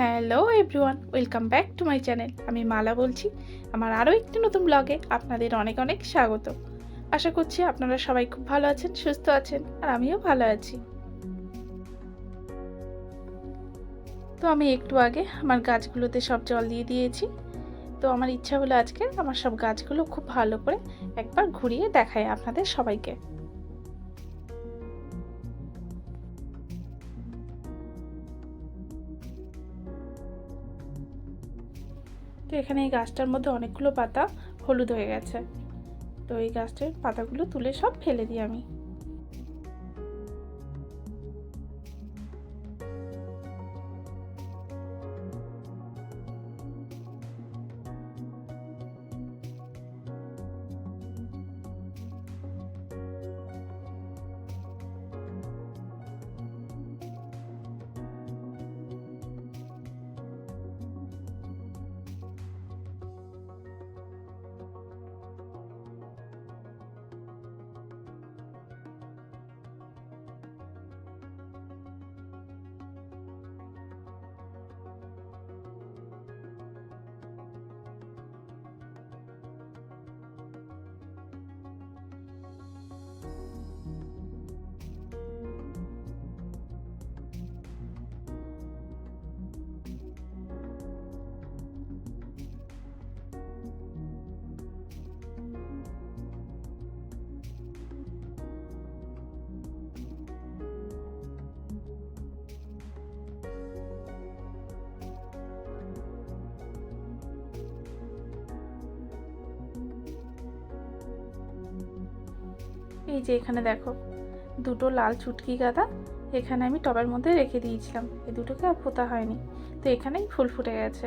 Hello everyone, welcome back to my channel. আমি মালা বলছি, আমার আরও একটি নতুন ব্লগে আপনাদের অনেক অনেক স্বাগত। আশা করছি আপনারা সবাই খুব ভালো আছেন, সুস্থ আছেন, আর আমিও ভালো আছি। তো আমি একটু আগে আমার গাছগুলোতে সব জল দিয়ে দিয়েছি। তো আমার ইচ্ছা হলো আজকে আমার সব গাছগুলো খুব ভালো করে একবার ঘুরিয়ে দেখায় আপনাদের সবাইকে। তো এখানে এই গাছটার মধ্যে অনেকগুলো পাতা হলুদ হয়ে গেছে। তো এই গাছটার পাতাগুলো তুলে সব ফেলে দিই আমি। এই যে এখানে দেখো, দুটো লাল চুটকি গাঁদা, এখানে আমি টবের মধ্যে রেখে দিয়েছিলাম। এই দুটোকে আর ফোতা হয়নি। তো এখানেই ফুল ফুটে গেছে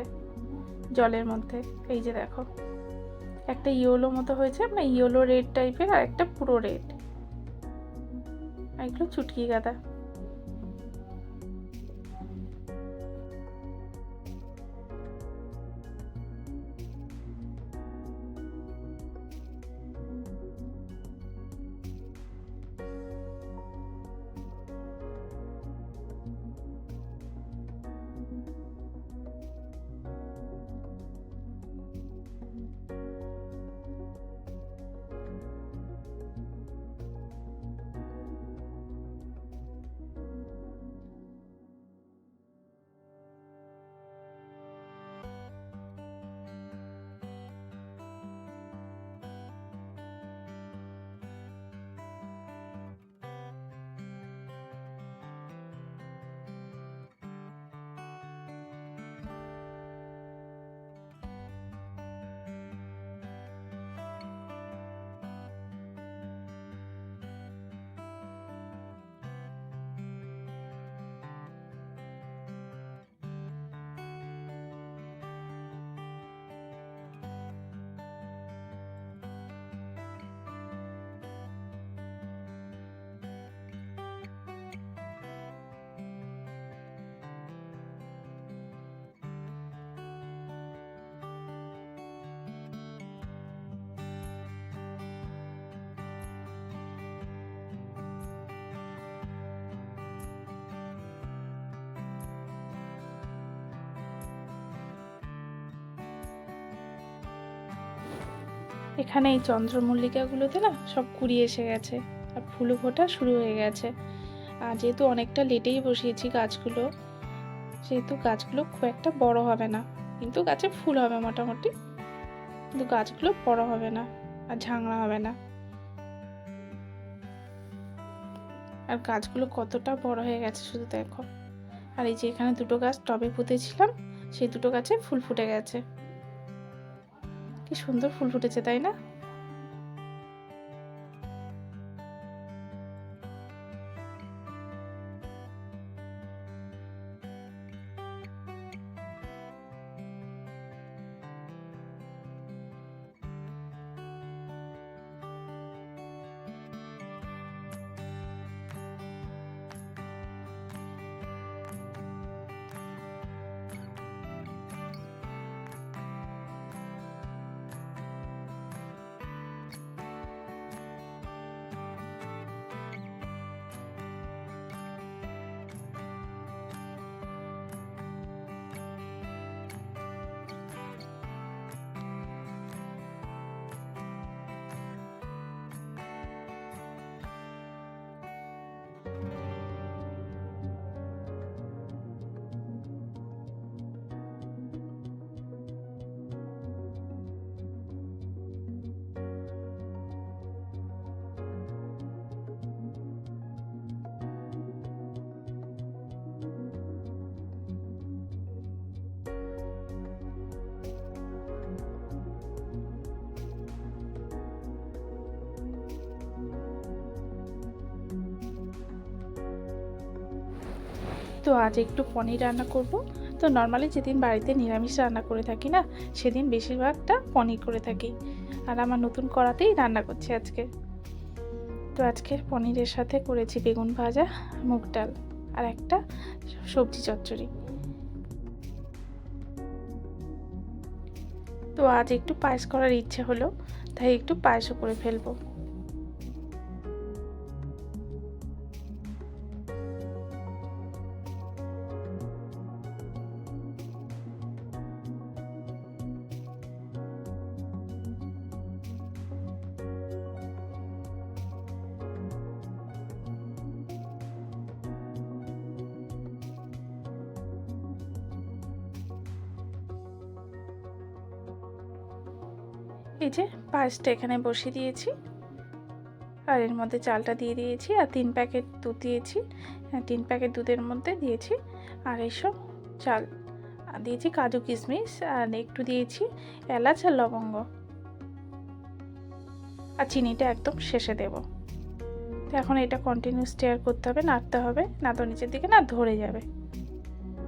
জলের মধ্যে। এই যে দেখো, একটা ইয়োলো মতো হয়েছে মানে ইয়োলো রেড টাইপের আর একটা পুরো রেড। এগুলো চুটকি গাঁদা। এখানে এই চন্দ্রমল্লিকাগুলোতে না সব কুড়ি এসে গেছে আর ফুলও ফোটা শুরু হয়ে গেছে। আর যেহেতু অনেকটা লেটেই বসিয়েছি গাছগুলো, সেহেতু গাছগুলো খুব একটা বড় হবে না, কিন্তু গাছে ফুল হবে মোটামুটি। কিন্তু গাছগুলো বড় হবে না আর ঝাংড়া হবে না। আর গাছগুলো কতটা বড় হয়ে গেছে শুধু দেখো। আর এই যে এখানে দুটো গাছ টবে পুঁতেছিলাম, সেই দুটো গাছে ফুল ফুটে গেছে। কি সুন্দর ফুল ফুটেছে তাই না? তো আজ একটু পনির রান্না করব। তো নর্মালি যেদিন বাড়িতে নিরামিষ রান্না করে থাকি না, সেদিন বেশিরভাগটা পনির করে থাকি। আর আমার নতুন কড়াতেই রান্না করছি আজকে। তো আজকে পনিরের সাথে করেছি বেগুন ভাজা, মুগ ডাল আর একটা সবজি চচ্চড়ি। তো আজ একটু পায়েস করার ইচ্ছে হলো, তাই একটু পায়েসও করে ফেলব। এই যে পায়েসটা এখানে বসিয়ে দিয়েছি। আর এর মধ্যে চালটা দিয়ে দিয়েছি আর তিন প্যাকেট দুধ দিয়েছি। হ্যাঁ, তিন প্যাকেট দুধের মধ্যে দিয়েছি আর এইসব চাল দিয়েছি কাজু কিশমিশ আর একটু দিয়েছি এলাচ আর লবঙ্গ। আর চিনিটা একদম শেষে দেব। তো এখন এটা কন্টিনিউ স্টেয়ার করতে হবে নাড়তে হবে না তো নিচের দিকে না ধরে যাবে।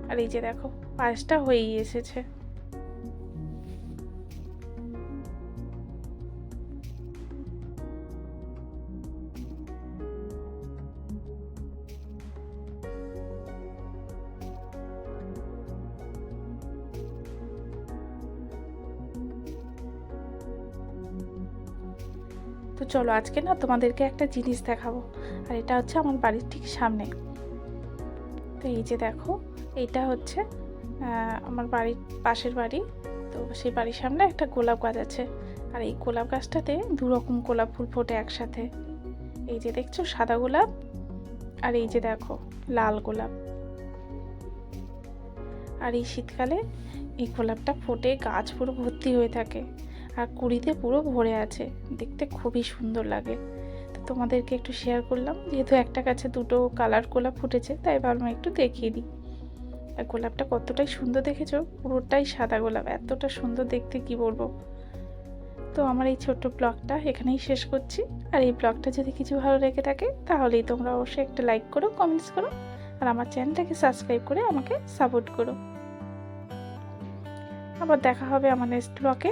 আর এই যে দেখো পায়েসটা হয়েই এসেছে। তো চলো আজকে না তোমাদেরকে একটা জিনিস দেখাবো। আর এটা হচ্ছে আমার বাড়ির ঠিক সামনে। তো এই যে দেখো এইটা হচ্ছে আমার বাড়ির পাশের বাড়ি। তো সেই বাড়ির সামনে একটা গোলাপ গাছ আছে। আর এই গোলাপ গাছটাতে দু রকম গোলাপ ফুল ফোটে একসাথে। এই যে দেখছ, সাদা গোলাপ। আর এই যে দেখো, লাল গোলাপ। আর এই শীতকালে এই গোলাপটা ফোটে, গাছ পুরো ভর্তি হয়ে থাকে। আর কুড়িতে পুরো ভরে আছে। দেখতে খুবই সুন্দর লাগে। তো তোমাদেরকে একটু শেয়ার করলাম, যেহেতু একটা গাছে দুটো কালার গোলাপ ফুটেছে, তাই ভাবলাম একটু দেখিয়ে দিই। আর গোলাপটা কতটাই সুন্দর দেখেছ, পুরোটাই সাদা গোলাপ, এতটা সুন্দর দেখতে কি বলব? তো আমার এই ছোট্ট ব্লগটা এখানেই শেষ করছি। আর এই ব্লগটা যদি কিছু ভালো লেগে থাকে, তাহলেই তোমরা অবশ্যই একটা লাইক করো কমেন্টস করো, আর আমার চ্যানেলটাকে সাবস্ক্রাইব করে আমাকে সাপোর্ট করো। আবার দেখা হবে আমার নেক্সট ব্লগে